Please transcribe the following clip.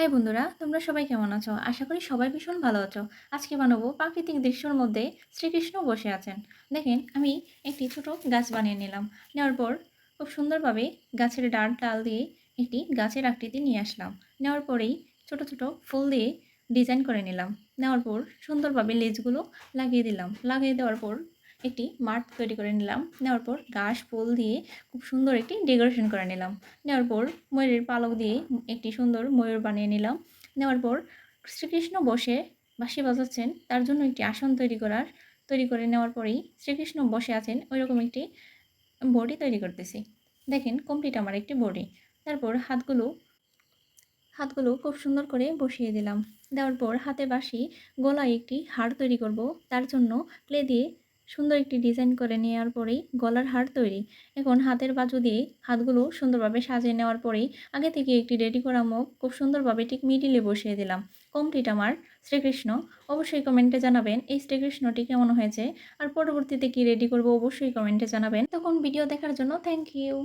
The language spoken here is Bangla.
হাই বন্ধুরা, তোমরা সবাই কেমন আছো? আশা করি সবাই ভীষণ ভালো আছো। আজকে বানাবো প্রাকৃতিক দৃশ্যর মধ্যে শ্রীকৃষ্ণ বসে আছেন। দেখেন, আমি একটি ছোট গাছ বানিয়ে নিলাম। নেওয়ার পর খুব সুন্দরভাবে গাছের ডাল ডাল দিয়ে একটি গাছের আকৃতি নিয়ে আসলাম। নেওয়ার পরেই ছোট ছোট ফুল দিয়ে ডিজাইন করে নিলাম। নেওয়ার পর সুন্দরভাবে লেজগুলো লাগিয়ে দিলাম। লাগিয়ে দেওয়ার পর একটি মাঠ তৈরি করে নিলাম। নেওয়ার পর ঘাস ফুল দিয়ে খুব সুন্দর একটি ডেকোরেশন করে নিলাম। নেওয়ার পর ময়ূরের পালক দিয়ে একটি সুন্দর ময়ূর বানিয়ে নিলাম। নেওয়ার পর শ্রীকৃষ্ণ বসে বাঁশি বাজাচ্ছেন। তার জন্য একটি আসন তৈরি করার, তৈরি করে নেওয়ার পরেই শ্রীকৃষ্ণ বসে আছেন। ওইরকম একটি বডি তৈরি করতেছি। দেখেন কমপ্লিট আমার একটি বডি। তারপর হাতগুলো হাতগুলো খুব সুন্দর করে বসিয়ে দিলাম। দেওয়ার পর হাতে বাসি গলায় একটি হাড় তৈরি করব। তার জন্য ক্লে দিয়ে সুন্দর একটি ডিজাইন করে নেওয়ার পরেই গলার হার তৈরি। এখন হাতের বাজু দিয়ে হাতগুলো সুন্দরভাবে সাজিয়ে নেওয়ার পরেই আগে থেকে একটি রেডি করা মুখ খুব সুন্দরভাবে ঠিক মিডিলে বসিয়ে দিলাম। কমপ্লিট আমার শ্রীকৃষ্ণ। অবশ্যই কমেন্টে জানাবেন এই শ্রীকৃষ্ণটি কেমন হয়েছে। আর পরবর্তীতে কি রেডি করব অবশ্যই কমেন্টে জানাবেন। তখন ভিডিও দেখার জন্য থ্যাংক ইউ